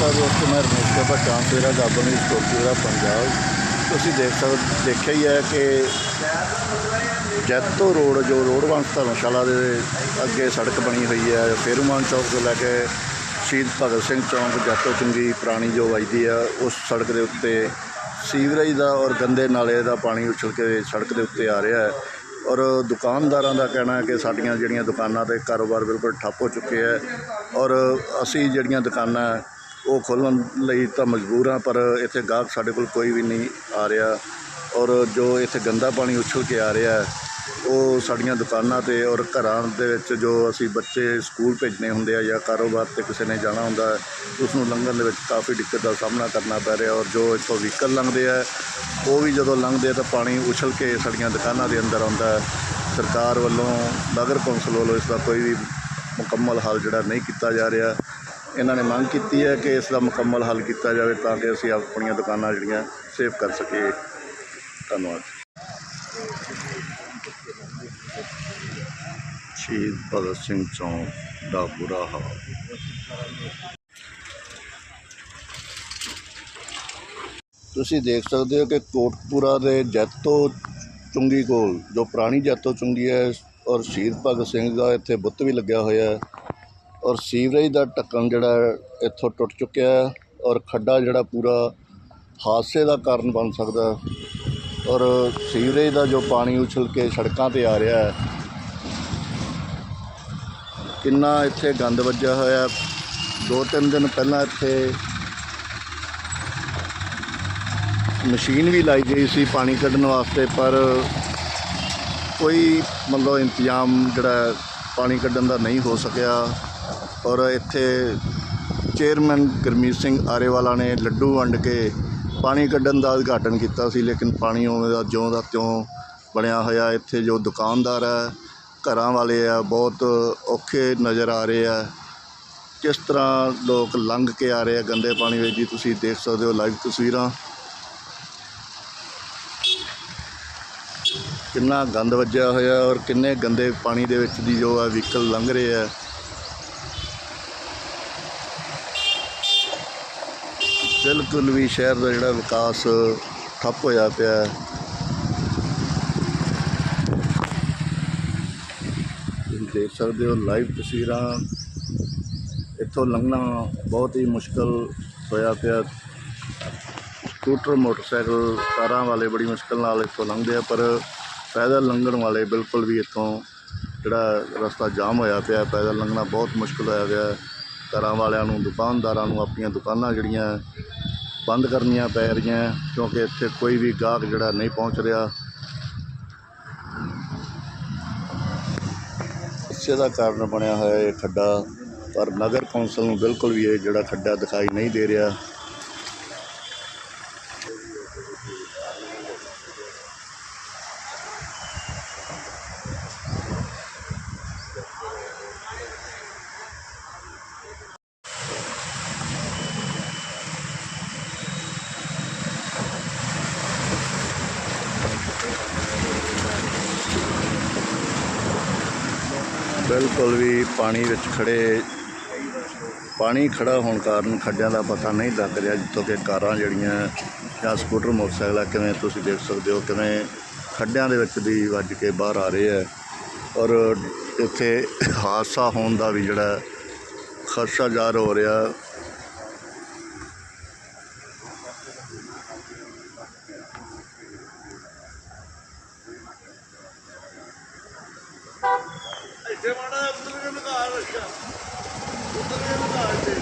ਨਮਸਕਾਰ ਦੋਸਤੋ ਮੈਂ ਰਮੇਸ਼ ਕਪਾ ਚਾਂਸਲਰ ਗਾਬਨੀ ਸਟੋਰ ਪੰਜਾਬ ਤੁਸੀਂ ਦੇਖ ਸਕਦੇ ਦੇਖਿਆ ਹੀ ਹੈ ਕਿ ਜੈਤੋ ਰੋਡ, ਜੋ ਰੋਡਵੰਸ਼ ਧਰਮਸ਼ਾਲਾ ਦੇ ਅੱਗੇ ਸੜਕ ਬਣੀ ਹੋਈ ਹੈ ਫੇਰੂਮਾਨ ਚੌਕ ਤੋਂ ਲੈ ਕੇ ਸ਼ਹੀਦ ਭਗਤ ਸਿੰਘ ਚੌਂਕ, ਜੈਤੋ ਚੰਗੀ ਪੁਰਾਣੀ ਜੋ ਵੱਜਦੀ ਆ ਉਸ ਸੜਕ ਦੇ ਉੱਤੇ ਸੀਵਰੇਜ ਦਾ ਔਰ ਗੰਦੇ ਨਾਲੇ ਦਾ ਪਾਣੀ ਉਛਲ ਕੇ ਸੜਕ ਦੇ ਉੱਤੇ ਆ ਰਿਹਾ ਹੈ। ਔਰ ਦੁਕਾਨਦਾਰਾਂ ਦਾ ਕਹਿਣਾ ਹੈ ਕਿ ਸਾਡੀਆਂ ਜਿਹੜੀਆਂ ਦੁਕਾਨਾਂ ਤੇ ਕਾਰੋਬਾਰ ਬਿਲਕੁਲ ਠੱਪ ਹੋ ਚੁੱਕੇ ਹੈ। ਔਰ ਅਸੀਂ ਜਿਹੜੀਆਂ ਦੁਕਾਨਾਂ ਉਹ ਖੋਲ੍ਹਣ ਲਈ ਤਾਂ ਮਜਬੂਰ ਹਾਂ, ਪਰ ਇੱਥੇ ਗਾਹਕ ਸਾਡੇ ਕੋਲ ਕੋਈ ਵੀ ਨਹੀਂ ਆ ਰਿਹਾ ਔਰ ਜੋ ਇੱਥੇ ਗੰਦਾ ਪਾਣੀ ਉੱਛਲ ਕੇ ਆ ਰਿਹਾ ਉਹ ਸਾਡੀਆਂ ਦੁਕਾਨਾਂ ਤੇ ਔਰ ਘਰਾਂ ਦੇ ਵਿੱਚ ਜੋ ਅਸੀਂ ਬੱਚੇ ਸਕੂਲ ਭੇਜਣੇ ਹੁੰਦੇ ਆ ਜਾਂ ਕਾਰੋਬਾਰ ਤੇ ਕਿਸੇ ਨੇ ਜਾਣਾ ਹੁੰਦਾ ਹੈ, ਉਸ ਨੂੰ ਲੰਘਣ ਦੇ ਵਿੱਚ ਕਾਫੀ ਦਿੱਕਤ ਦਾ ਸਾਹਮਣਾ ਕਰਨਾ ਪੈ ਰਿਹਾ ਔਰ ਜੋ ਇੱਥੋਂ ਵਹੀਕਲ ਲੰਘਦੇ ਆ, ਉਹ ਵੀ ਜਦੋਂ ਲੰਘਦੇ ਆ ਤਾਂ ਪਾਣੀ ਉਛਲ ਕੇ ਸਾਡੀਆਂ ਦੁਕਾਨਾਂ ਦੇ ਅੰਦਰ ਆਉਂਦਾ ਸਰਕਾਰ ਵੱਲੋਂ ਨਗਰ ਕੌਂਸਲ ਵੱਲੋਂ ਇਸ ਦਾ ਕੋਈ ਵੀ ਮੁਕੰਮਲ ਹੱਲ ਜਿਹੜਾ ਨਹੀਂ ਕੀਤਾ ਜਾ ਰਿਹਾ। ਇਹਨਾਂ ਨੇ ਮੰਗ ਕੀਤੀ ਹੈ ਕਿ ਇਸ ਦਾ ਮੁਕੰਮਲ ਹੱਲ ਕੀਤਾ ਜਾਵੇ ਤਾਂ ਕਿ ਅਸੀਂ ਆਪਣੀਆਂ ਦੁਕਾਨਾਂ ਜਿਹੜੀਆਂ ਸੇਫ ਕਰ ਸਕੀਏ। ਧੰਨਵਾਦ। ਸ਼ਹੀਦ ਭਗਤ ਸਿੰਘ ਚੌਂਕ ਦਾ ਬੁਰਾ ਹਾਲ। ਤੁਸੀਂ ਦੇਖ ਸਕਦੇ ਹੋ ਕਿ ਕੋਟਪੂਰਾ ਦੇ ਜੈਤੋ ਚੁੰਗੀ ਕੋਲ, ਜੋ ਪੁਰਾਣੀ ਜੈਤੋ ਚੁੰਗੀ ਹੈ, ਔਰ ਸ਼ਹੀਦ ਭਗਤ ਸਿੰਘ ਦਾ ਇੱਥੇ ਬੁੱਤ ਵੀ ਲੱਗਿਆ ਹੋਇਆ ਹੈ। ਔਰ ਸੀਵਰੇਜ ਦਾ ਢੱਕਣ ਜਿਹੜਾ ਇੱਥੋਂ ਟੁੱਟ ਚੁੱਕਿਆ ਹੈ ਔਰ ਖੱਡਾ ਜਿਹੜਾ ਪੂਰਾ ਹਾਦਸੇ ਦਾ ਕਾਰਨ ਬਣ ਸਕਦਾ ਔਰ ਸੀਵਰੇਜ ਦਾ ਜੋ ਪਾਣੀ ਉਛਲ ਕੇ ਸੜਕਾਂ ਤੇ ਆ ਰਿਹਾ ਹੈ, ਕਿੰਨਾ ਇੱਥੇ ਗੰਦ ਵੱਜਿਆ ਹੋਇਆ ਦੋ ਤਿੰਨ ਦਿਨ ਪਹਿਲਾਂ ਇੱਥੇ ਮਸ਼ੀਨ ਵੀ ਲਾਈ ਗਈ ਸੀ ਪਾਣੀ ਕੱਢਣ ਵਾਸਤੇ, ਪਰ ਕੋਈ ਮਤਲਬ ਇੰਤਜ਼ਾਮ ਜਿਹੜਾ ਪਾਣੀ ਕੱਢਣ ਦਾ ਨਹੀਂ ਹੋ ਸਕਿਆ। ਔਰ ਇੱਥੇ ਚੇਅਰਮੈਨ ਗੁਰਮੀਤ ਸਿੰਘ ਆਰੇਵਾਲਾ ਨੇ ਲੱਡੂ ਵੰਡ ਕੇ ਪਾਣੀ ਕੱਢਣ ਦਾ ਉਦਘਾਟਨ ਕੀਤਾ ਸੀ, ਲੇਕਿਨ ਪਾਣੀ ਉਵੇਂ ਦਾ ਜਿਉਂ ਦਾ ਤਿਉਂ ਬਣਿਆ ਹੋਇਆ। ਇੱਥੇ ਜੋ ਦੁਕਾਨਦਾਰ ਹੈ ਘਰਾਂ ਵਾਲੇ ਆ, ਬਹੁਤ ਔਖੇ ਨਜ਼ਰ ਆ ਰਹੇ ਆ। ਕਿਸ ਤਰ੍ਹਾਂ ਲੋਕ ਲੰਘ ਕੇ ਆ ਰਹੇ ਆ ਗੰਦੇ ਪਾਣੀ ਵਿੱਚ ਜੀ, ਤੁਸੀਂ ਦੇਖ ਸਕਦੇ ਹੋ ਲਾਈਵ ਤਸਵੀਰਾਂ। ਕਿੰਨਾ ਗੰਦ ਵੱਜਿਆ ਹੋਇਆ ਔਰ ਕਿੰਨੇ ਗੰਦੇ ਪਾਣੀ ਦੇ ਵਿੱਚ ਦੀ ਜੋ ਆ ਵਹੀਕਲ ਲੰਘ ਰਹੇ ਆ। ਬਿਲਕੁਲ ਵੀ ਸ਼ਹਿਰ ਦਾ ਜਿਹੜਾ ਵਿਕਾਸ ਠੱਪ ਹੋਇਆ ਪਿਆ ਹੈ। ਤੁਸੀਂ ਦੇਖ ਸਕਦੇ ਹੋ ਲਾਈਵ ਤਸਵੀਰਾਂ। ਇੱਥੋਂ ਲੰਘਣਾ ਬਹੁਤ ਹੀ ਮੁਸ਼ਕਲ ਹੋਇਆ ਪਿਆ। ਸਕੂਟਰ, ਮੋਟਰਸਾਈਕਲ, ਕਾਰਾਂ ਵਾਲੇ ਬੜੀ ਮੁਸ਼ਕਲ ਨਾਲ ਇੱਥੋਂ ਲੰਘਦੇ ਆ, ਪਰ ਪੈਦਲ ਲੰਘਣ ਵਾਲੇ ਬਿਲਕੁਲ ਵੀ ਇੱਥੋਂ ਜਿਹੜਾ ਰਸਤਾ ਜਾਮ ਹੋਇਆ ਪਿਆ ਪੈਦਲ ਲੰਘਣਾ ਬਹੁਤ ਮੁਸ਼ਕਲ ਹੋਇਆ ਪਿਆ ਕਾਰਾਂ ਵਾਲਿਆਂ ਨੂੰ, ਦੁਕਾਨਦਾਰਾਂ ਨੂੰ, ਆਪਣੀਆਂ ਦੁਕਾਨਾਂ ਜਿਹੜੀਆਂ ਬੰਦ ਕਰਨੀਆਂ ਪੈ ਰਹੀਆਂ, ਕਿਉਂਕਿ ਇੱਥੇ ਕੋਈ ਵੀ ਗਾਹਕ ਜਿਹੜਾ ਨਹੀਂ ਪਹੁੰਚ ਰਿਹਾ। ਇਸੇ ਦਾ ਕਾਰਨ ਬਣਿਆ ਹੋਇਆ ਇਹ ਖੱਡਾ, ਪਰ ਨਗਰ ਕੌਂਸਲ ਨੂੰ ਬਿਲਕੁਲ ਵੀ ਇਹ ਜਿਹੜਾ ਖੱਡਾ ਦਿਖਾਈ ਨਹੀਂ ਦੇ ਰਿਹਾ। ਬਿਲਕੁਲ ਵੀ ਪਾਣੀ ਵਿੱਚ ਖੜੇ ਪਾਣੀ ਖੜਾ ਹੋਣ ਕਾਰਨ ਖੱਡਿਆਂ ਦਾ ਪਤਾ ਨਹੀਂ ਲੱਗ ਰਿਹਾ, ਜਿੱਥੋਂ ਕਿ ਕਾਰਾਂ ਜਿਹੜੀਆਂ ਜਾਂ ਸਕੂਟਰ, ਮੋਟਰਸਾਈਕਲ ਆ ਕਿਵੇਂ ਤੁਸੀਂ ਦੇਖ ਸਕਦੇ ਹੋ, ਕਿਵੇਂ ਖੱਡਿਆਂ ਦੇ ਵਿੱਚ ਦੀ ਵੱਜ ਕੇ ਬਾਹਰ ਆ ਰਹੇ ਆ। ਔਰ ਇੱਥੇ ਹਾਦਸਾ ਹੋਣ ਦਾ ਵੀ ਜਿਹੜਾ ਖਰਸ਼ਾ ਜ਼ਾਹਰ ਹੋ ਰਿਹਾ ਇੱਥੇ ਮਾੜਾ ਉੱਤਰ ਕੇ ਲਗਾ ਰੱਖਿਆ ਉੱਤਰ ਕੇ ਲਗਾ ਇੱਥੇ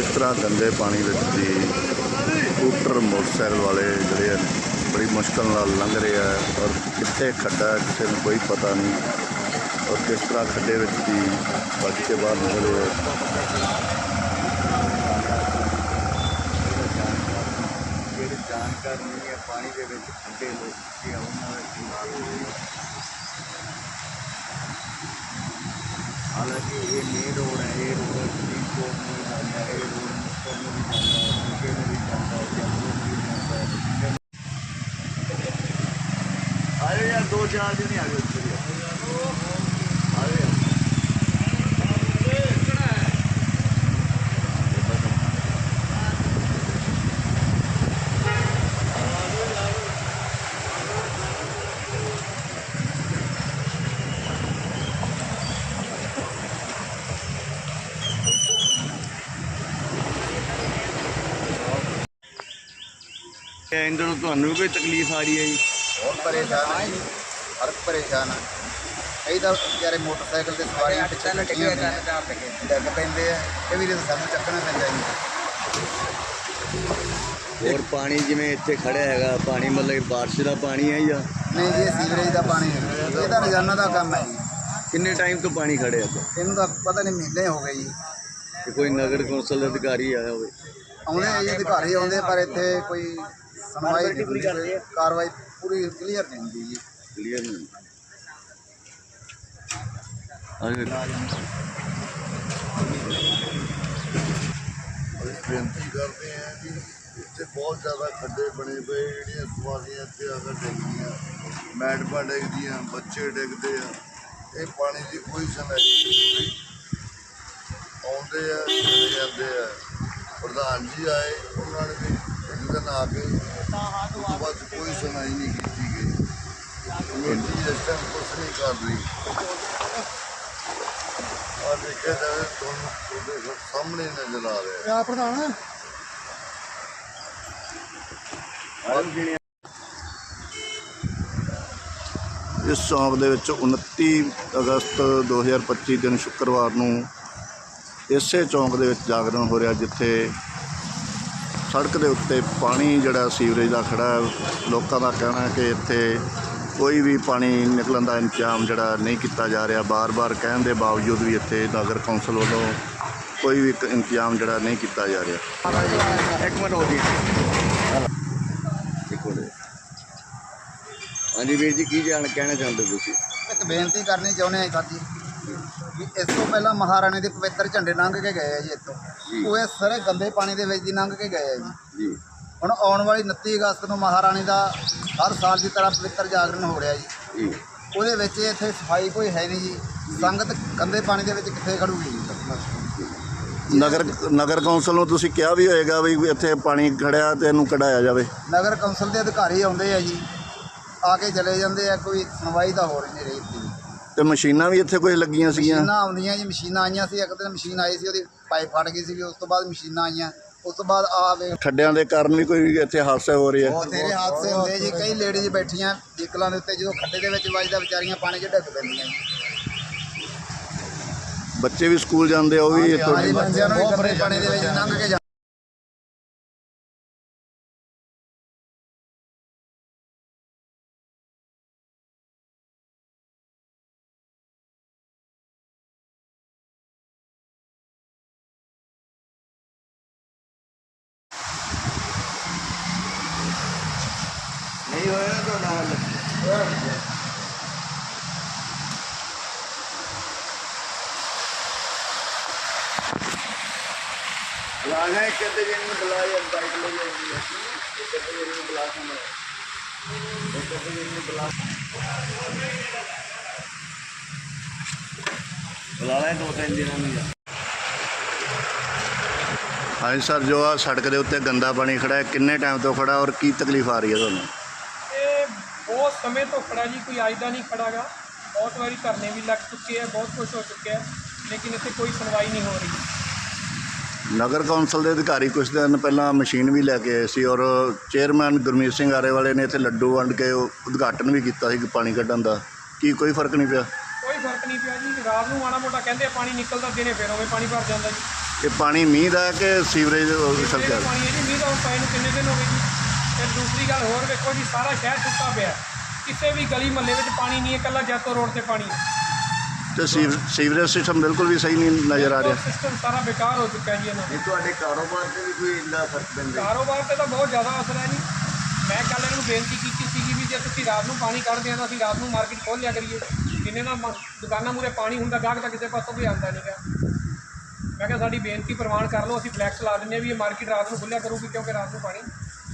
ਇਸ ਤਰ੍ਹਾਂ ਗੰਦੇ ਪਾਣੀ ਵਿੱਚ ਦੀ ਸਕੂਟਰ, ਮੋਟਰਸਾਈਕਲ ਵਾਲੇ ਜਿਹੜੇ ਆ, ਬੜੀ ਮੁਸ਼ਕਲ ਨਾਲ ਲੰਘ ਰਹੇ ਆ ਔਰ ਕਿੱਥੇ ਖੱਡਾ ਕਿਸੇ ਨੂੰ ਕੋਈ ਪਤਾ ਨਹੀਂ। ਔਰ ਕਿਸ ਤਰ੍ਹਾਂ ਖੱਡੇ ਵਿੱਚ ਦੀ ਵੱਜ ਕੇ ਬਾਹਰ ਨਿਕਲੇ ਆ ਜਿਹੜੇ ਪਾਣੀ ਦੇ ਵਿੱਚ ਖੰਡੇ ਲੋਕ ਕਿ ਉਹਨਾਂ ਦੇ ਕੀ ਹਾਲਾਂਕਿ ਇਹ ਮੇਨ ਰੋਡ ਹੈ, ਇਹ ਰੋਡ ਸੁਪਰੀਮ ਕੋਰਟ ਨੂੰ ਜਾਂਦਾ ਹੈ, ਇਹ ਰੋਡ ਮੁਕਤਸਰ ਨੂੰ ਵੀ ਜਾਂਦਾ ਹੈ ਵਿਜੇ ਨੂੰ ਵੀ ਜਾਂਦਾ ਹੈ ਜੰਮੂ ਨੂੰ ਵੀ ਜਾਂਦਾ ਹੈ ਆਏ ਯਾਰ, ਦੋ ਚਾਰ ਦਿਨ ਆ ਗਏ ਉੱਥੇ ਇੰਦਰ ਨੂੰ ਤੁਹਾਨੂੰ ਵੀ ਕੋਈ ਤਕਲੀਫ ਆ ਰਹੀ ਹੈ ਜੀ। ਬਹੁਤ ਪਰੇਸ਼ਾਨ ਹੈ ਜੀ ਹਰ ਪਰੇਸ਼ਾਨ ਹੈ ਕਈ ਤਾਂ ਵਿਚਾਰੇ ਮੋਟਰਸਾਈਕਲ ਤੇ ਸਵਾਰੀਆਂ ਪਿੱਛੇ ਲੱਗੀਆਂ ਹੁੰਦੀਆਂ ਡੱਗ ਪੈਂਦੇ ਆ ਇਹ ਵੀ ਸਾਨੂੰ ਚੱਕਣਾ ਪੈਂਦਾ ਜੀ। ਹੋਰ ਪਾਣੀ ਜਿਵੇਂ ਇੱਥੇ ਖੜਿਆ ਹੈਗਾ ਪਾਣੀ ਮਤਲਬ ਕਿ ਬਾਰਿਸ਼ ਦਾ ਪਾਣੀ ਹੈ ਜਾਂ? ਨਹੀਂ ਜੀ ਇਹ ਸੀਵਰੇਜ ਦਾ ਪਾਣੀ ਹੈ। ਇਹ ਤਾਂ ਰੋਜ਼ਾਨਾ ਦਾ ਕੰਮ ਹੈ ਜੀ। ਕਿੰਨੇ ਟਾਈਮ ਤੋਂ ਪਾਣੀ ਖੜਿਆ ਇੱਥੇ? ਇਹਨੂੰ ਤਾਂ ਪਤਾ ਨਹੀਂ ਮਹੀਨੇ ਹੋ ਗਏ ਜੀ। ਕਿ ਕੋਈ ਨਗਰ ਕੌਂਸਲ ਅਧਿਕਾਰੀ ਆਇਆ ਹੋਵੇ? ਆਉਂਦੇ ਆ ਜੀ ਅਧਿਕਾਰੀ ਆਉਂਦੇ ਪਰ ਇੱਥੇ ਕੋਈ ਸੁਣਵਾਈ ਨਹੀਂ ਹੁੰਦੀ ਕੋਈ ਕਾਰਵਾਈ ਪੂਰੀ ਕਲੀਅਰ ਨਹੀਂ ਹੁੰਦੀ ਜੀ ਕਲੀਅਰ ਨਹੀਂ ਅਰੇ ਅਸੀਂ ਬੇਨਤੀ ਕਰਦੇ ਹਾਂ ਕਿ ਇੱਥੇ ਬਹੁਤ ਜ਼ਿਆਦਾ ਖੱਡੇ ਬਣੇ ਪਏ ਜਿਹੜੀਆਂ ਸਵਾਰੀਆਂ ਇੱਥੇ ਆ ਕੇ ਡਿੱਗਦੀਆਂ ਮੈਡਮਾਂ ਡਿੱਗਦੀਆਂ ਬੱਚੇ ਡਿੱਗਦੇ ਆ ਇਹ ਪਾਣੀ ਦੀ ਕੋਈ ਸੁਣਾਈ ਨਹੀਂ ਆਉਂਦੇ ਆ ਚਲੇ ਜਾਂਦੇ ਆ ਪ੍ਰਧਾਨ ਜੀ ਆਏ ਉਹਨਾਂ ਨੇ ਦਿਨ ਆ ਕੇ ਬਾਅਦ ਕੋਈ ਸੁਣਾਈ ਨਹੀਂ ਕੀਤੀ ਗਈ। ਕਮੇਟੀ ਇਸ ਟਾਈਮ ਕੁਛ ਨਹੀਂ ਕਰ ਰਹੀ। ਆ ਦੇਖਿਆ ਜਾਵੇ ਤੁਹਾਨੂੰ ਤੁਹਾਡੇ ਸਾਹਮਣੇ ਨਜ਼ਰ ਆ ਰਿਹਾ। ਆ ਪ੍ਰਧਾਨ? ਇਸ ਚੌਂਕ ਦੇ ਵਿੱਚ 29 ਅਗਸਤ 2025 ਦਿਨ ਸ਼ੁੱਕਰਵਾਰ ਨੂੰ ਇਸੇ ਚੌਂਕ ਦੇ ਵਿੱਚ ਜਾਗਰਣ ਹੋ ਰਿਹਾ ਜਿੱਥੇ ਸੜਕ ਦੇ ਉੱਤੇ ਪਾਣੀ ਜਿਹੜਾ ਸੀਵਰੇਜ ਦਾ ਖੜਾ ਲੋਕਾਂ ਦਾ ਕਹਿਣਾ ਹੈ ਕਿ ਇੱਥੇ ਕੋਈ ਵੀ ਪਾਣੀ ਨਿਕਲਣ ਦਾ ਇੰਤਜ਼ਾਮ ਜਿਹੜਾ ਨਹੀਂ ਕੀਤਾ ਜਾ ਰਿਹਾ। ਬਾਰ-ਬਾਰ ਕਹਿਣ ਦੇ ਬਾਵਜੂਦ ਵੀ ਇੱਥੇ ਨਗਰ ਕੌਂਸਲ ਵੱਲੋਂ ਕੋਈ ਵੀ ਇੱਕ ਇੰਤਜ਼ਾਮ ਜਿਹੜਾ ਨਹੀਂ ਕੀਤਾ ਜਾ ਰਿਹਾ। ਇੱਕ ਮਿੰਟ ਹੋ ਜੀ। ਹਾਂਜੀ ਵੀਰ ਜੀ ਕੀ ਜਾਣ ਕਹਿਣਾ ਚਾਹੁੰਦੇ ਤੁਸੀਂ? ਇੱਕ ਬੇਨਤੀ ਕਰਨੀ ਚਾਹੁੰਦੇ ਹਾਂ ਸਰ ਜੀ ਵੀ ਇਸ ਤੋਂ ਪਹਿਲਾਂ ਮਹਾਰਾਣੀ ਦੇ ਪਵਿੱਤਰ ਝੰਡੇ ਲੰਘ ਕੇ ਗਏ ਆ ਜੀ ਇੱਥੋਂ। ਜੀ। ਉਹ ਇਹ ਸਾਰੇ ਗੰਦੇ ਪਾਣੀ ਦੇ ਵਿੱਚ ਦੀ ਲੰਘ ਕੇ ਗਏ ਆ ਜੀ। ਜੀ। ਹੁਣ ਆਉਣ ਵਾਲੀ 29 ਅਗਸਤ ਨੂੰ ਮਹਾਰਾਣੀ ਦਾ ਹਰ ਸਾਲ ਦੀ ਤਰ੍ਹਾਂ ਪਵਿੱਤਰ ਜਾਗਰਣ ਹੋ ਰਿਹਾ ਜੀ। ਜੀ। ਉਹਦੇ ਵਿੱਚ ਇੱਥੇ ਸਫ਼ਾਈ ਕੋਈ ਹੈ ਨਹੀਂ ਜੀ। ਸੰਗਤ ਗੰਦੇ ਪਾਣੀ ਦੇ ਵਿੱਚ ਕਿੱਥੇ ਖੜੂਗੀ ਜੀ। ਨਗਰ ਨਗਰ ਕੌਂਸਲ ਨੂੰ ਤੁਸੀਂ ਕਿਹਾ ਵੀ ਹੋਏਗਾ ਵੀ ਇੱਥੇ ਪਾਣੀ ਖੜਿਆ ਤੇ ਇਹਨੂੰ ਕਢਾਇਆ ਜਾਵੇ। ਨਗਰ ਕੌਂਸਲ ਦੇ ਅਧਿਕਾਰੀ ਆਉਂਦੇ ਆ ਜੀ। ਆ ਕੇ ਚਲੇ ਜਾਂਦੇ ਆ ਕੋਈ ਸੁਣਵਾਈ ਤਾਂ ਹੋ ਰਹੀ ਨਹੀਂ ਰਹੀ ਇੱਥੇ। ਤੇ ਮਸ਼ੀਨਾਂ ਵੀ ਇੱਥੇ ਕੁਝ ਲੱਗੀਆਂ ਸੀਗੀਆਂ? ਮਸ਼ੀਨਾਂ ਆਉਂਦੀਆਂ ਜੀ ਮਸ਼ੀਨਾਂ ਆਈਆਂ ਸੀ ਇੱਕ ਦਿਨ ਮਸ਼ੀਨ ਆਈ ਸੀ ਉਹਦੀ ਪਾਈਪ ਫਟ ਗਈ ਸੀ ਉਸ ਤੋਂ ਬਾਅਦ ਮਸ਼ੀਨਾਂ ਆਈਆਂ ਉਸ ਤੋਂ ਬਾਅਦ ਆ ਵੇ ਖੱਡਿਆਂ ਦੇ ਕਾਰਨ ਵੀ ਕੋਈ ਇੱਥੇ ਹਾਦਸੇ ਹੋ ਰਹੇ? ਆ ਬਥੇਰੇ ਹਾਦਸੇ ਹੁੰਦੇ ਜੀ ਕਈ ਲੇਡੀਜ਼ ਬੈਠੀਆਂ ਵਹੀਕਲਾਂ ਦੇ ਉੱਤੇ ਜਦੋਂ ਖੱਡੇ ਦੇ ਵਿੱਚ ਵੱਜਦਾ ਵਿਚਾਰੀਆਂ ਪਾਣੀ 'ਚ ਡਿੱਗ ਪੈਂਦੀਆਂ। ਜੀ ਬੱਚੇ ਵੀ ਸਕੂਲ ਜਾਂਦੇ ਆ ਉਹ ਵੀ ਇੱਥੋਂ ਹਾਂਜੀ ਬੱਚਿਆਂ ਨੂੰ ਵੀ ਗੰਦੇ ਪਾਣੀ ਦੇ ਵਿੱਚ ਲੰਘ ਕੇ ਹੋਇਆ ਜਿਹਨੂੰ ਨੂੰ ਬੁਲਾ ਜਾਂ ਬਾਈਕ ਲੈ ਜਾਂਦੀ ਹੈ ਇੱਕ ਤੇ ਜਿਹਨੂੰ ਨੂੰ ਬੁਲਾ ਕੇ ਇੱਕ ਤੇ ਜਿਹਨੂੰ ਨੂੰ ਬੁਲਾ ਬੁਲਾ ਲੈ ਦੋ ਤਿੰਨ ਦਿਨਾਂ ਨੂੰ ਹਾਂਜੀ ਸਰ ਜੋ ਆ ਸੜਕ ਦੇ ਉੱਤੇ ਗੰਦਾ ਪਾਣੀ ਖੜਾ ਹੈ ਕਿੰਨੇ ਟਾਈਮ ਤੋਂ ਖੜਾ ਔਰ ਕੀ ਤਕਲੀਫ ਆ ਰਹੀ ਹੈ ਤੁਹਾਨੂੰ? ਬਹੁਤ ਸਮੇਂ ਤੋਂ ਖੜਾ ਜੀ ਕੋਈ ਅੱਜ ਦਾ ਨਹੀਂ ਖੜਾਗਾ। ਬਹੁਤ ਵਾਰੀ ਧਰਨੇ ਵੀ ਲੱਗ ਚੁੱਕੇ ਆ ਬਹੁਤ ਕੁਝ ਹੋ ਚੁੱਕਿਆ। ਲੇਕਿਨ ਇੱਥੇ ਕੋਈ ਸੁਣਵਾਈ ਨਹੀਂ ਹੋ ਰਹੀ। ਨਗਰ ਕੌਂਸਲ ਦੇ ਅਧਿਕਾਰੀ ਕੁਝ ਦਿਨ ਪਹਿਲਾਂ ਮਸ਼ੀਨ ਵੀ ਲੈ ਕੇ ਆਏ ਸੀ ਔਰ ਚੇਅਰਮੈਨ ਗੁਰਮੀਤ ਸਿੰਘ ਆਰੇਵਾਲੇ ਨੇ ਇੱਥੇ ਲੱਡੂ ਵੰਡ ਕੇ ਉਹ ਉਦਘਾਟਨ ਵੀ ਕੀਤਾ ਸੀ ਪਾਣੀ ਕੱਢਣ ਦਾ। ਕੀ ਕੋਈ ਫ਼ਰਕ ਨਹੀਂ ਪਿਆ? ਕੋਈ ਫ਼ਰਕ ਨਹੀਂ ਪਿਆ ਜੀ। ਰਾਤ ਨੂੰ ਮਾੜਾ ਮੋਟਾ ਕਹਿੰਦੇ ਆ ਪਾਣੀ ਨਿਕਲਦਾ ਦਿਨੇ ਫਿਰ ਉਵੇਂ ਪਾਣੀ ਭਰ ਜਾਂਦਾ ਜੀ। ਇਹ ਪਾਣੀ ਮੀਂਹ ਦਾ ਹੈ ਕਿ ਸੀਵਰੇਜ ਸਰਕਾਰ? ਪਾਣੀ ਹੈ ਜੀ ਮੀਂਹ ਦਾ ਹੁਣ ਪਏ ਨੂੰ ਕਿੰਨੇ ਦਿਨ ਹੋ ਗਏ ਜੀ? ਤੇ ਦੂਸਰੀ ਗੱਲ ਹੋਰ ਵੇਖੋ ਜੀ ਸਾਰਾ ਸ਼ਹਿਰ ਸੁੱਕਾ ਪਿਆ ਕਿਸੇ ਵੀ ਗਲੀ ਮਹੱਲੇ ਵਿੱਚ ਪਾਣੀ ਨਹੀਂ ਹੈ ਇਕੱਲਾ ਜੈਤੋ ਰੋਡ ਤੇ ਪਾਣੀ ਹੈ। ਤੇ ਸੀਵ- ਸੀਵਰੇਜ ਸਿਸਟਮ ਬਿਲਕੁਲ ਵੀ ਸਹੀ ਨਹੀਂ ਨਜ਼ਰ ਆ ਰਿਹਾ। ਸਿਸਟਮ ਸਾਰਾ ਬੇਕਾਰ ਹੋ ਚੁੱਕਾ ਜੀ ਇਹਨਾਂ ਦਾ। ਇਹ ਤੁਹਾਡੇ ਕਾਰੋਬਾਰ ਤੇ ਵੀ ਕੋਈ ਇੰਨਾ ਫ਼ਰਕ ਪੈਂਦਾ ਕਾਰੋਬਾਰ ਤੇ ਤਾਂ ਬਹੁਤ ਜ਼ਿਆਦਾ ਅਸਰ ਹੈ ਜੀ। ਮੈਂ ਕੱਲ੍ਹ ਇਹਨਾਂ ਨੂੰ ਬੇਨਤੀ ਕੀਤੀ ਸੀਗੀ ਵੀ ਜੇ ਤੁਸੀਂ ਰਾਤ ਨੂੰ ਪਾਣੀ ਕੱਢਦੇ ਆ ਤਾਂ ਅਸੀਂ ਰਾਤ ਨੂੰ ਮਾਰਕੀਟ ਖੋਲ੍ਹ ਲਿਆ ਕਰੀਏ। ਜਿੰਨੇ ਮ- ਦੁਕਾਨਾਂ ਮੂਰੇ ਪਾਣੀ ਹੁੰਦਾ ਗਾਹਕ ਤਾਂ ਕਿਸੇ ਪਾਸੋਂ ਵੀ ਆਉਂਦਾ ਨਹੀਂਗਾ ਮੈਂ ਕਿਹਾ ਸਾਡੀ ਬੇਨਤੀ ਪ੍ਰਵਾਨ ਕਰ ਲਓ ਅਸੀਂ ਫਲੈਕਸ ਲਾ ਦਿੰਦੇ ਹਾਂ ਵੀ ਇਹ ਮਾਰਕੀਟ ਰਾਤ ਨੂੰ ਖੁੱਲਿਆ ਕਰੂਗੀ ਕਿਉਂਕਿ ਰਾਤ ਨੂੰ ਪਾਣੀ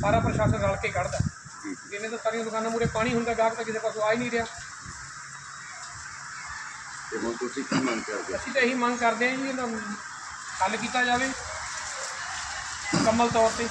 ਸਾਰਾ ਪ੍ਰਸ਼ਾਸਨ ਰਲ ਕੇ ਕੱਢਦਾ। ਜਿੰਨੇ ਤਾਂ ਸਾਰੀਆਂ ਦੁਕਾਨਾਂ ਮੂਰੇ ਪਾਣੀ ਹੁੰਦਾ ਗਾਹਕ ਤਾਂ ਕਿਸੇ ਪਾਸੋਂ ਆ ਹੀ ਨਹੀਂ ਰਿਹਾ। ਤੇ ਹੁਣ ਤੁਸੀਂ ਕੀ ਮੰਗ ਕਰਦੇ ਅਸੀਂ ਤਾਂ ਇਹੀ ਮੰਗ ਕਰਦੇ ਹਾਂ ਜੀ ਇਹਦਾ ਹੱਲ ਕੀਤਾ ਜਾਵੇ। ਮੁਕੰਮਲ ਤੌਰ ਤੇ।